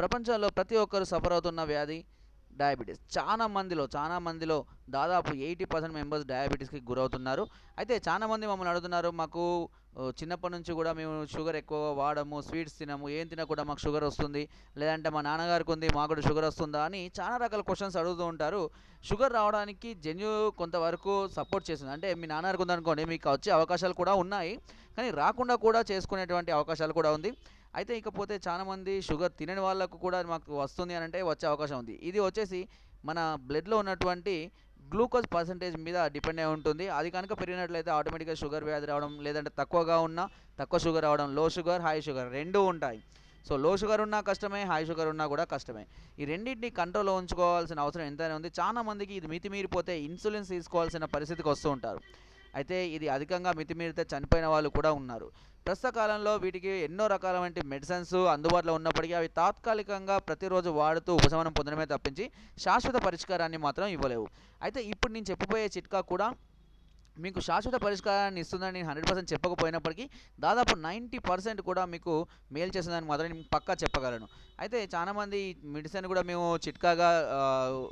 ప్రపంచంలో ప్రతి ఒక్కరు సఫర్ అవుతున్న వ్యాధి డయాబెటీస్ చాలా మందిలో చాలా మందిలో దాదాపు ఎయిటీ పర్సెంట్ మెంబర్స్ డయాబెటీస్కి గురవుతున్నారు. అయితే చాలా మంది మమ్మల్ని అడుగుతున్నారు మాకు చిన్నప్పటి నుంచి కూడా మేము షుగర్ ఎక్కువగా వాడము స్వీట్స్ తినము ఏం తినకుండా మాకు షుగర్ వస్తుంది. లేదంటే మా నాన్నగారికి ఉంది మాకు కూడా షుగర్ వస్తుందా అని చాలా రకాల క్వశ్చన్స్ అడుగుతూ ఉంటారు. షుగర్ రావడానికి జన్యు కొంతవరకు సపోర్ట్ చేస్తుంది. అంటే మీ నాన్నగారికి ఉందనుకోండి మీకు వచ్చే అవకాశాలు కూడా ఉన్నాయి. కానీ రాకుండా కూడా చేసుకునేటువంటి అవకాశాలు కూడా ఉంది. అయితే ఇకపోతే చాలామంది షుగర్ తినని వాళ్ళకు కూడా మాకు వస్తుంది అని అంటే వచ్చే అవకాశం ఉంది. ఇది వచ్చేసి మన బ్లడ్లో ఉన్నటువంటి గ్లూకోజ్ పర్సంటేజ్ మీద డిపెండ్ అయి ఉంటుంది. అది కనుక పెరిగినట్లయితే ఆటోమేటిక్గా షుగర్ వ్యాధి రావడం లేదంటే తక్కువగా ఉన్న తక్కువ షుగర్ రావడం లో షుగర్ హై షుగర్ రెండూ ఉంటాయి. సో లో షుగర్ ఉన్నా కష్టమే హై షుగర్ ఉన్నా కూడా కష్టమే. ఈ రెండింటిని కంట్రోల్లో ఉంచుకోవాల్సిన అవసరం ఎంతైనా ఉంది. చాలా మందికి ఇది మితిమీరిపోతే ఇన్సులిన్స్ తీసుకోవాల్సిన పరిస్థితికి వస్తూ ఉంటారు. అయితే ఇది అధికంగా మితిమీరితే చనిపోయిన వాళ్ళు కూడా ఉన్నారు. ప్రస్తుత కాలంలో వీటికి ఎన్నో రకాలైన మెడిసిన్స్ అందుబాటులో ఉన్నప్పటికీ అవి తాత్కాలికంగా ప్రతిరోజు వాడుతూ ఉపశమనం పొందడమే తప్పించి శాశ్వత పరిష్కారాన్ని మాత్రం ఇవ్వలేవు. అయితే ఇప్పుడు నేను చెప్పబోయే చిట్కా కూడా మీకు శాశ్వత పరిష్కారాన్ని ఇస్తుందని నేను హండ్రెడ్ పర్సెంట్ చెప్పకపోయినప్పటికీ దాదాపు నైంటీ పర్సెంట్ కూడా మీకు మేలు చేస్తుందని మాత్రం నేను పక్కా చెప్పగలను. అయితే చాలామంది మెడిసిన్ కూడా మేము చిట్కాగా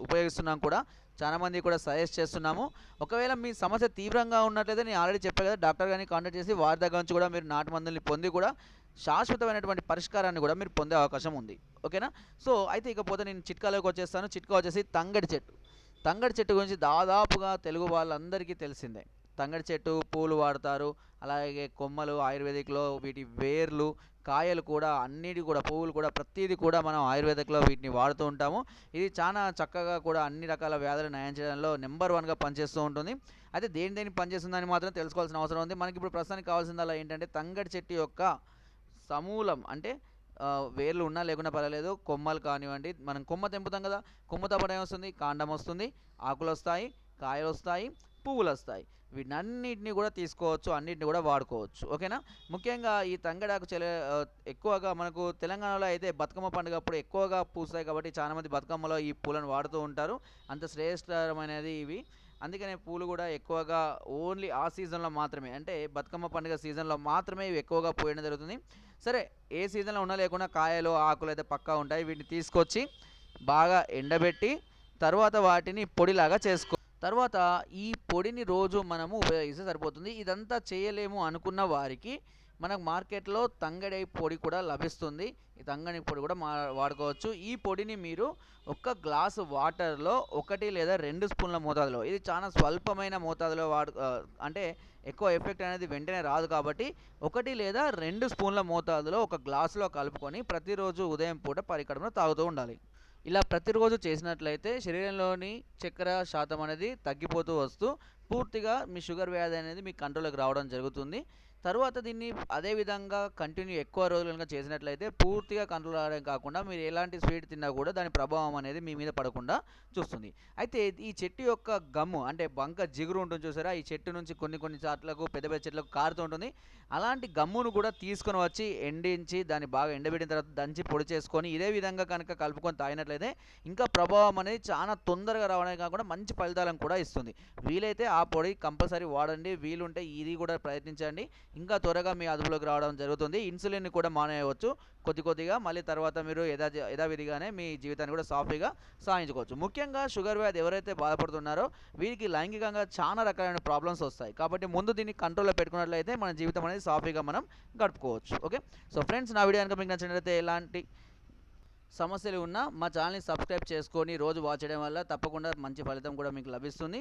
ఉపయోగిస్తున్నాం కూడా. చాలామంది కూడా సజెస్ట్ చేస్తున్నాము. ఒకవేళ మీ సమస్య తీవ్రంగా ఉన్నట్లయితే నేను ఆల్రెడీ చెప్పాను కదా డాక్టర్ గారిని కాంటాక్ట్ చేసి వారి దగ్గర నుంచి కూడా మీరు నాటు మందుల్ని పొంది కూడా శాశ్వతమైనటువంటి పరిష్కారాన్ని కూడా మీరు పొందే అవకాశం ఉంది. ఓకేనా సో అయితే ఇకపోతే నేను చిట్కాలోకి వచ్చేస్తాను. చిట్కా వచ్చేసి తంగడి చెట్టు. తంగడి చెట్టు గురించి దాదాపుగా తెలుగు వాళ్ళందరికీ తెలిసిందే. తంగడి చెట్టు పూలు వాడతారు. అలాగే కొమ్మలు ఆయుర్వేదిక్లో వీటి వేర్లు కాయలు కూడా అన్నిటి కూడా పువ్వులు కూడా ప్రతిదీ కూడా మనం ఆయుర్వేదిక్లో వీటిని వాడుతూ ఉంటాము. ఇది చాలా చక్కగా కూడా అన్ని రకాల వ్యాధులు నయం చేయడంలో నెంబర్ వన్గా పనిచేస్తూ ఉంటుంది. అయితే దేని దేని పనిచేస్తుందని మాత్రం తెలుసుకోవాల్సిన అవసరం ఉంది. మనకి ఇప్పుడు ప్రస్తుతానికి కావాల్సిందల్లా ఏంటంటే తంగడి చెట్టు యొక్క సమూలం అంటే వేర్లు ఉన్నా లేకున్నా పర్వాలేదు కొమ్మలు కానివ్వండి. మనం కొమ్మ తెంపుతాం కదా కొమ్మతో పాటు ఏమొస్తుంది? కాండం వస్తుంది ఆకులు వస్తాయి కాయలు వస్తాయి పువ్వులు వస్తాయి వీటన్నిటిని కూడా తీసుకోవచ్చు అన్నిటిని కూడా వాడుకోవచ్చు. ఓకేనా? ముఖ్యంగా ఈ తంగడాకు చెల ఎక్కువగా మనకు తెలంగాణలో అయితే బతుకమ్మ పండుగ అప్పుడు ఎక్కువగా పూస్తాయి కాబట్టి చాలామంది బతుకమ్మలో ఈ పూలను వాడుతూ ఉంటారు. అంత శ్రేష్టమైనది ఇవి. అందుకనే పూలు కూడా ఎక్కువగా ఓన్లీ ఆ సీజన్లో మాత్రమే అంటే బతుకమ్మ పండుగ సీజన్లో మాత్రమే ఇవి ఎక్కువగా పోయడం జరుగుతుంది. సరే ఏ సీజన్లో ఉన్నా లేకుండా కాయలు ఆకులు అయితే పక్కా ఉంటాయి. వీటిని తీసుకొచ్చి బాగా ఎండబెట్టి తర్వాత వాటిని పొడిలాగా చేసుకో తర్వాత ఈ పొడిని రోజు మనము ఉపయోగిస్తే సరిపోతుంది. ఇదంతా చేయలేము అనుకున్న వారికి మనకు మార్కెట్లో తంగడి పొడి కూడా లభిస్తుంది. ఈ తంగడి పొడి కూడా మా వాడుకోవచ్చు. ఈ పొడిని మీరు ఒక్క గ్లాసు వాటర్లో ఒకటి లేదా రెండు స్పూన్ల మోతాదులో ఇది చాలా స్వల్పమైన మోతాదులో వాడు అంటే ఎక్కువ ఎఫెక్ట్ అనేది వెంటనే రాదు కాబట్టి ఒకటి లేదా రెండు స్పూన్ల మోతాదులో ఒక గ్లాసులో కలుపుకొని ప్రతిరోజు ఉదయం పూట పరికరంలో తాగుతూ ఉండాలి. ఇలా ప్రతిరోజు చేసినట్లయితే శరీరంలోని చక్కెర శాతం అనేది తగ్గిపోతూ వస్తూ పూర్తిగా మీ షుగర్ వ్యాధి అనేది మీ కంట్రోల్కి రావడం జరుగుతుంది. తర్వాత దీన్ని అదే విధంగా కంటిన్యూ ఎక్కువ రోజులు కనుక చేసినట్లయితే పూర్తిగా కంట్రోల్ అవడం కాకుండా మీరు ఎలాంటి స్వీట్ తిన్నా కూడా దాని ప్రభావం అనేది మీ మీద పడకుండా చూస్తుంది. అయితే ఈ చెట్టు యొక్క గమ్ము అంటే బంక జిగురు ఉంటుంది చూసారా? ఈ చెట్టు నుంచి కొన్ని కొన్ని చాట్లకు పెద్ద పెద్ద చెట్లకు కారుతూ ఉంటుంది. అలాంటి గమ్మును కూడా తీసుకొని వచ్చి ఎండించి దాన్ని బాగా ఎండబెట్టిన తర్వాత దంచి పొడి చేసుకొని ఇదే విధంగా కనుక కలుపుకొని తాగినట్లయితే ఇంకా ప్రభావం అనేది చాలా తొందరగా రావడమే కాకుండా మంచి ఫలితాలను కూడా ఇస్తుంది. వీలైతే ఆ పొడి కంపల్సరీ వాడండి. వీలుంటే ఇది కూడా ప్రయత్నించండి. ఇంకా త్వరగా మీ అదుపులోకి రావడం జరుగుతుంది. ఇన్సులిన్ కూడా మానేయవచ్చు. కొద్ది కొద్దిగా మళ్ళీ తర్వాత మీరు యథా యథావిధిగానే మీ జీవితాన్ని కూడా సాఫీగా సాధించుకోవచ్చు ముఖ్యంగా షుగర్ వ్యాధి ఎవరైతే బాధపడుతున్నారో వీరికి లైంగికంగా చాలా రకాలైన ప్రాబ్లమ్స్ వస్తాయి. కాబట్టి ముందు దీన్ని కంట్రోల్లో పెట్టుకున్నట్లయితే మన జీవితం అనేది సాఫీగా మనం గడుపుకోవచ్చు. ఓకే? సో ఫ్రెండ్స్ నా వీడియో కనుక మీకు నచ్చినట్లయితే ఎలాంటి సమస్యలు ఉన్నా మా ఛానల్ని సబ్స్క్రైబ్ చేసుకొని రోజు వాచ్ చేయడం వల్ల తప్పకుండా మంచి ఫలితం కూడా మీకు లభిస్తుంది.